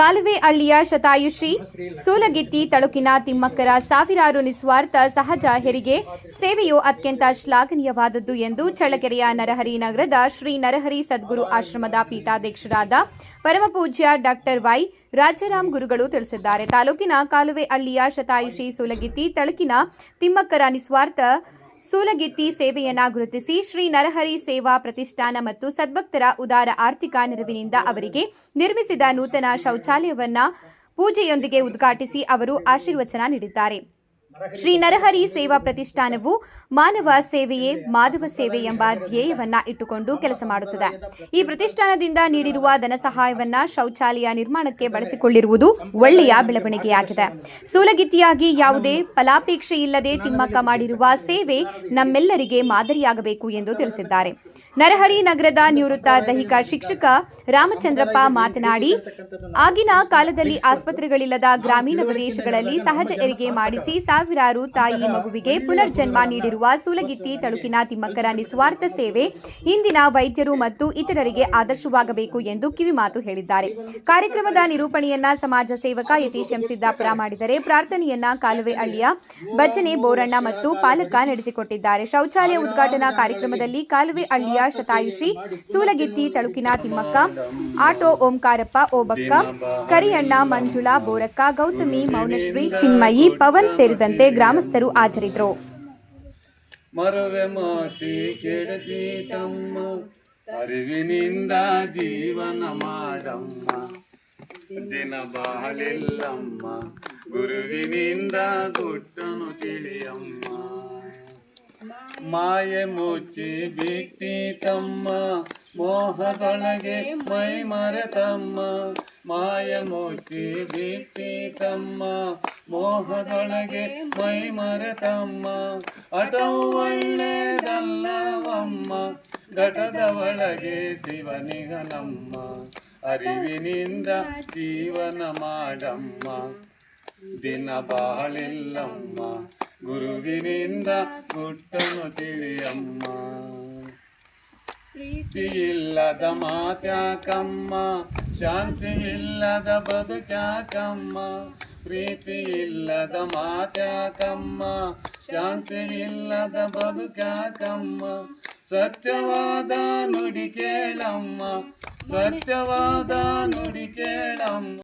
ಕಾಲುವೆ ಹಳ್ಳಿಯ ಶತಾಯುಷಿ ಸೂಲಗಿತ್ತಿ ತಳುಕಿನ ತಿಮ್ಮಕ್ಕರ ಸಾವಿರಾರು ನಿಸ್ವಾರ್ಥ ಸಹಜ ಹೆರಿಗೆ ಸೇವೆಯು ಅತ್ಯಂತ ಶ್ಲಾಘನೀಯವಾದದ್ದು ಎಂದು ಚಳ್ಳಕೆರೆಯ ನರಹರಿ ನಗರದ ಶ್ರೀ ನರಹರಿ ಸದ್ಗುರು ಆಶ್ರಮದ ಪೀಠಾಧ್ಯಕ್ಷರಾದ ಪರಮಪೂಜ್ಯ ಡಾಕ್ಟರ್ ವೈ ರಾಜಾರಾಮ್ ಗುರುಗಳು ತಿಳಿಸಿದ್ದಾರೆ. ತಾಲೂಕಿನ ಕಾಲುವೆ ಹಳ್ಳಿಯ ಶತಾಯುಷಿ ಸೂಲಗಿತ್ತಿ ತಳುಕಿನ ತಿಮ್ಮಕ್ಕರ ನಿಸ್ವಾರ್ಥ ಸೂಲಗಿತ್ತಿ ಸೇವೆಯನ್ನ ಗುರುತಿಸಿ ಶ್ರೀ ನರಹರಿ ಸೇವಾ ಪ್ರತಿಷ್ಠಾನ ಮತ್ತು ಸದ್ಭಕ್ತರ ಉದಾರ ಆರ್ಥಿಕ ನೆರವಿನಿಂದ ಅವರಿಗೆ ನಿರ್ಮಿಸಿದ ನೂತನ ಶೌಚಾಲಯವನ್ನ ಪೂಜೆಯೊಂದಿಗೆ ಉದ್ಘಾಟಿಸಿ ಅವರು ಆಶೀರ್ವಚನ ನೀಡಿದ್ದಾರೆ. ಶ್ರೀ ನರಹರಿ ಸೇವಾ ಪ್ರತಿಷ್ಠಾನವು ಮಾನವ ಸೇವೆಯೇ ಮಾಧವ ಸೇವೆ ಎಂಬ ಧ್ಯೇಯವನ್ನ ಇಟ್ಟುಕೊಂಡು ಕೆಲಸ ಮಾಡುತ್ತದೆ. ಈ ಪ್ರತಿಷ್ಠಾನದಿಂದ ನೀಡಿರುವ ಧನ ಸಹಾಯವನ್ನ ಶೌಚಾಲಯ ನಿರ್ಮಾಣಕ್ಕೆ ಬಳಸಿಕೊಳ್ಳಿರುವುದು ಒಳ್ಳೆಯ ಬೆಳವಣಿಗೆಯಾಗಿದೆ. ಸೂಲಗಿತ್ತಿಯಾಗಿ ಯಾವುದೇ ಫಲಾಪೇಕ್ಷೆ ಇಲ್ಲದೆ ತಿಮ್ಮಕ್ಕ ಮಾಡಿರುವ ಸೇವೆ ನಮ್ಮೆಲ್ಲರಿಗೆ ಮಾದರಿಯಾಗಬೇಕು ಎಂದು ತಿಳಿಸಿದ್ದಾರೆ. ನರಹರಿ ನಗರದ ನಿವೃತ್ತ ದೈಹಿಕ ಶಿಕ್ಷಕ ರಾಮಚಂದ್ರಪ್ಪ ಮಾತನಾಡಿ ಆಗಿನ ಕಾಲದಲ್ಲಿ ಆಸ್ಪತ್ರೆಗಳಿಲ್ಲದ ಗ್ರಾಮೀಣ ಪ್ರದೇಶಗಳಲ್ಲಿ ಸಹಜ ಎರಿಗೆ ಮಾಡಿಸಿ ಸಾವಿರಾರು ತಾಯಿ ಮಗುವಿಗೆ ಪುನರ್ಜನ್ಮ ನೀಡಿರುವ ಸೂಲಗಿತ್ತಿ ತಳುಕಿನ ತಿಮ್ಮಕ್ಕರ ನಿಸ್ವಾರ್ಥ ಸೇವೆ. ಇಂದಿನ ವೈದ್ಯರು ಮತ್ತು ಇತರರಿಗೆ ಆದರ್ಶವಾಗಬೇಕು ಎಂದು ಕಿವಿಮಾತು ಹೇಳಿದ್ದಾರೆ. ಕಾರ್ಯಕ್ರಮದ ನಿರೂಪಣೆಯನ್ನ ಸಮಾಜ ಸೇವಕ ಯತೀಶ್ ಎಂ ಸಿದ್ದಾಪುರ ಮಾಡಿದರೆ ಪ್ರಾರ್ಥನೆಯನ್ನ ಕಾಲುವೆ ಹಳ್ಳಿಯ ಭಜನೆ ಬೋರಣ್ಣ ಮತ್ತು ಪಾಲಕ ನಡೆಸಿಕೊಟ್ಟಿದ್ದಾರೆ. ಶೌಚಾಲಯ ಉದ್ಘಾಟನಾ ಕಾರ್ಯಕ್ರಮದಲ್ಲಿ ಕಾಲುವೆ ಹಳ್ಳಿಯ ಶತಾಯುಷಿ ಸೂಲಗಿತ್ತಿ ತಳುಕಿನ ತಿಮ್ಮಕ್ಕ ಆಟೋ ಓಂಕಾರಪ್ಪ ಓಬಕ್ಕ ಕರಿಯಣ್ಣ ಮಂಜುಳಾ ಬೋರಕ್ಕ ಗೌತಮಿ ಮೌನಶ್ರೀ ಚಿನ್ಮಯಿ ಪವನ್ ಸೇರಿದಂತೆ ಗ್ರಾಮಸ್ಥರು ಹಾಜರಿದ್ದರು ಮರವೆ ಮಾತಿ ಅರಿವಿನಿಂದ ಜೀವನ ಮಾಡಮ್ಮ. ದಿನ ಬಾಳೆಲ್ಲಮ್ಮ ಗುರುವಿನಿಂದ ಗುಟ್ಟನು ತಿಳಿಯಮ್ಮ. ಮಾಯೆ ಮುಚ್ಚಿ ಬಿಟ್ಟಿ ತಮ್ಮ ಮೋಹದೊಳಗೆ ಮೈ ಮರೆತಮ್ಮ ಮಾಯ ಮುಚ್ಚಿ ತಮ್ಮ ಮೋಹದೊಳಗೆ ಮೈ ಮರೆತಮ್ಮ ಅಟವು ಒಳ್ಳೆದಲ್ಲವಮ್ಮ. ಘಟದ ಒಳಗೆ ಶಿವನಿಗನಮ್ಮ, ಅರಿವಿನಿಂದ ಜೀವನ ಮಾಡಮ್ಮ. ದಿನ ಬಾಳಿಲ್ಲಮ್ಮ, ಗುರುವಿನಿಂದ ಗುಟ್ಟನು ತಿಳಿಯಮ್ಮ. ಪ್ರೀತಿ ಇಲ್ಲದ ಮಾತ್ಯಾಕಮ್ಮ ಶಾಂತಿ ಇಲ್ಲದ ಬದುಕ್ಯಾಕಮ್ಮ. ಪ್ರೀತಿ ಇಲ್ಲದ ಮಾತ್ಯಾಕಮ್ಮ ಶಾಂತಿ ಇಲ್ಲದ ಬದುಕ್ಯಾಕಮ್ಮ. ಸತ್ಯವಾದ ನುಡಿ ಕೇಳಮ್ಮ, ಸತ್ಯವಾದ ನುಡಿ ಕೇಳಮ್ಮ.